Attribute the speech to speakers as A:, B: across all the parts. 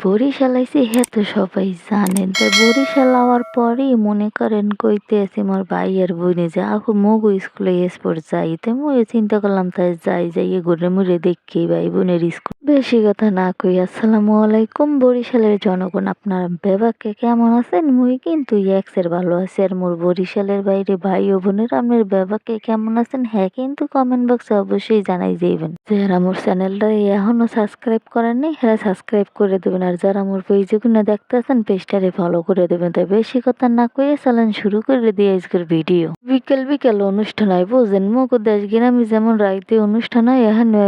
A: বরিশাল আইছি হ্যাঁ তো সবাই জানেন। তাই বরিশাল আওয়ার পরেই মনে করেন কইতে আছে মোর ভাই আর বোনে যে আপু মগু স্কুলে এসপর যাই। তাই মই চিন্তা করলাম, তাই যাই যাই ঘুরে মুড়ে দেখি ভাই বোনের স্কুল। বেশি কথা না কই, আসসালামু আলাইকুম। বরিশালের জনগণ, আপনার বেবাকে কেমন আছেন? মুই কিন্তু এক্সের ভালো আছি আর মোর বরিশালের বাইরে ভাই ও বোনের আপনার বেবাকে কেমন আছেন? হ্যাঁ কিন্তু কমেন্ট বক্সে অবশ্যই জানাই যাইবেন যারা মোর চ্যানেলটা এখনও সাবস্ক্রাইব করেননি হ্যাঁ সাবস্ক্রাইব করে দেবেন। আর যারা মোর পেজে দেখতে আছেন পেজটারে ফলো করে দেবেন। তাই বেশি কথা না কয়ে চালান শুরু করে দিয়ে আজকের ভিডিও বিকেল বিকেল অনুষ্ঠান হয়, বুঝেন? মুখ দেশ, গ্রামে যেমন রাইতে অনুষ্ঠান হয় এখানে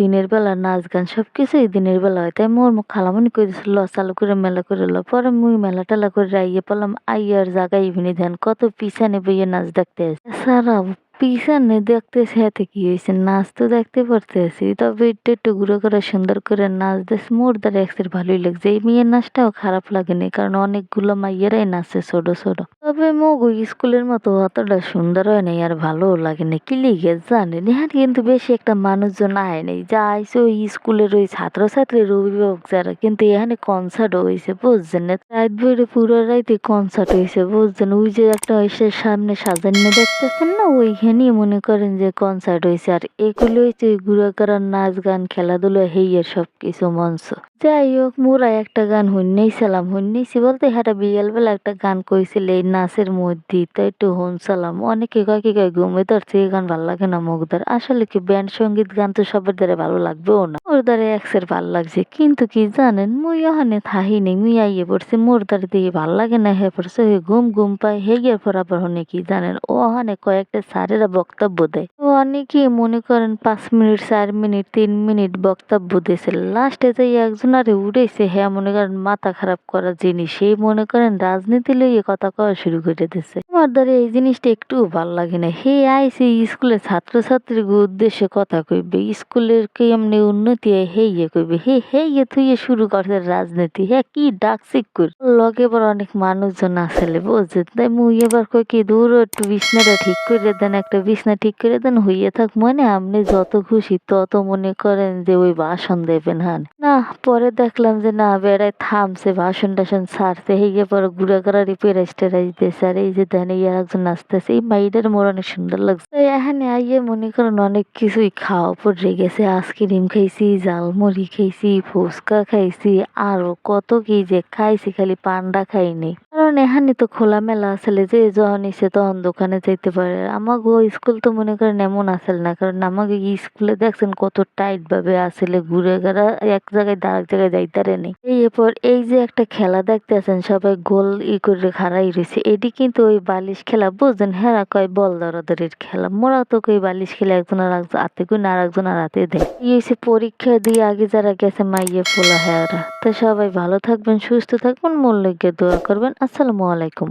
A: দিনের বেলা নাচ গান সবকিছুই দিনের বেলা হয়। তাই মোর মুখ খালামনি করে দিছিল চালু করে মেলা করে লো। পরে মুই মেলা টেলা করে আইয়ে পেলাম আইয়ার জায়গায় ইভিনি ধ্যান, কত পিছানে বইয়ে নাচ দেখতে সারা পিছনে দেখতেছি হাতে কি হয়েছে নাচ তো দেখতে পারতেছি তবে একটু একটু ঘুরে করে সুন্দর করে নাচ দেশ মোর দ্বারা একসের ভালোই লাগছে। এই মেয়ের নাচটাও খারাপ লাগেনি, কারণ অনেকগুলো মাইয়েরাই নাচে ছোট ছোট। তবে মগু স্কুলের মতো অতটা সুন্দর হয় নাই আর ভালোও লাগেনি কি লিগে জানেন এখানে কিন্তু বেশি একটা মানুষজন আয় নেই। যা আইসে ওই স্কুলের ওই ছাত্রছাত্রীর অভিভাবক যারা, কিন্তু এখানে কনসার্ট হয়েছে বুঝছেন না? রাত ভরে পুরো রাইতে কনসার্ট হয়েছে বুঝছেন? ওই যে একটা এসে সামনে সাজানো দেখতেছেন না? ওইখানেই মনে করেন যে কনসার্ট হয়েছে আর এগুলো হচ্ছে ঘুরা করার নাচ গান, খেলাধুলা, হেইয়ের সব কিছু মঞ্চ। যাই হোক মোরা একটা গান শুনেছিলাম শুনেছি বলতে হ্যাঁ বিকেলবেলা একটা গান কইছিল, এই নাচের মধ্যে তো একটু শুনছিলাম অনেকে কয় কি কয়, ঘুমে ধরছে এই গান ভালো লাগে না মুখদার আসলে কি ব্যান্ড সংগীত গান তো সবার দ্বারা ভালো লাগবেও না। ওর দ্বারা এক্সের ভালো লাগছে। কিন্তু কি জানেন, মুই ওখানে থাহি নেই মুই আইয়ে পড়ছি, মোর দ্বারা দিয়ে ভালো লাগে না, হে পড়ছে ঘুম ঘুম পায় হে গিয়ে আবার হনে কি জানেন? ও ওখানে কয়েকটা স্যারেরা বক্তব্য দেয়। তো অনেকে মনে করেন পাঁচ মিনিট, চার মিনিট, তিন মিনিট বক্তব্য দিয়েছে লাস্টে যাই একজন আরে উড়েছে হ্যাঁ মনে করেন মাথা খারাপ করা জিনিস, সেই মনে করেন রাজনীতি লইয়ে কথা কওয়া শুরু করে দিছে আমার দ্বারা এই জিনিসটা একটু ভালো লাগে না। হে আইসে স্কুলে ছাত্রছাত্রীর উদ্দেশ্যে কথা কইবে, স্কুলের কে এমনি উন্নতি হয়, হে ইয়ে কইবে। হে হে ইয়ে থুইয়ে শুরু করছে রাজনীতি। হ্যাঁ কি ডাকসিক কর। লগে এবার অনেক মানুষজন আসলে বুঝছেন? তাই মুই এবার কই কি, দূর একটু বিছনাটা ঠিক করে দেন, একটা বিছনা ঠিক করে দেন, হইয়ে থাক। মনে আপনি যত খুশি তত মনে করেন যে ওই ভাষণ দেবেন হান। না, পরে দেখলাম যে না, বেড়ায় থামছে ভাষণ টাষণ ছাড়ছে। হেগে পরে ঘুরে ঘুরারি পেরাইজ টেরাইজ দিয়েছে আর এই যে দেন এই আর একজন নাচতেছে এই মাইডের মোর অনেক সুন্দর লাগছে। এখানে আইয়ে মনে করেন অনেক কিছুই খাওয়া পড়ে গেছে আইসক্রিম খাইছি জালমুড়ি খাইছি, ফুচকা খাইছি, আরও কত কি যে খাইছি, খালি পান্ডা খাইনি। কারণ এখানে তো খোলামেলা আসলে যে যখন ইসে তখন দোকানে যাইতে পারে। আমাকে স্কুল তো মনে করেন এমন আসল না, কারণ আমাকে স্কুলে দেখছেন কত টাইট ভাবে আসলে ঘুরে ঘেরা এক জায়গায় আরেক জায়গায় যাইতারে নেই এরপর এই যে একটা খেলা দেখতে আছেন, সবাই গোল ই করে খাড়াই রয়েছে এটি কিন্তু ওই বালিশ খেলা, বুঝছেন? হেরা কয় বল দরাদরির খেলা। মোরা তো কই বালিশ খেলা একজন আর একজন হাতে কই আর একজন আর হাতে দেয়। হচ্ছে পরীক্ষা দিয়ে আগে যারা গেছে, মাইয়ে ফোলা হেরা তো সবাই ভালো থাকবেন, সুস্থ থাকবেন মূল্য দোয়া করবেন। আসসালামু আলাইকুম।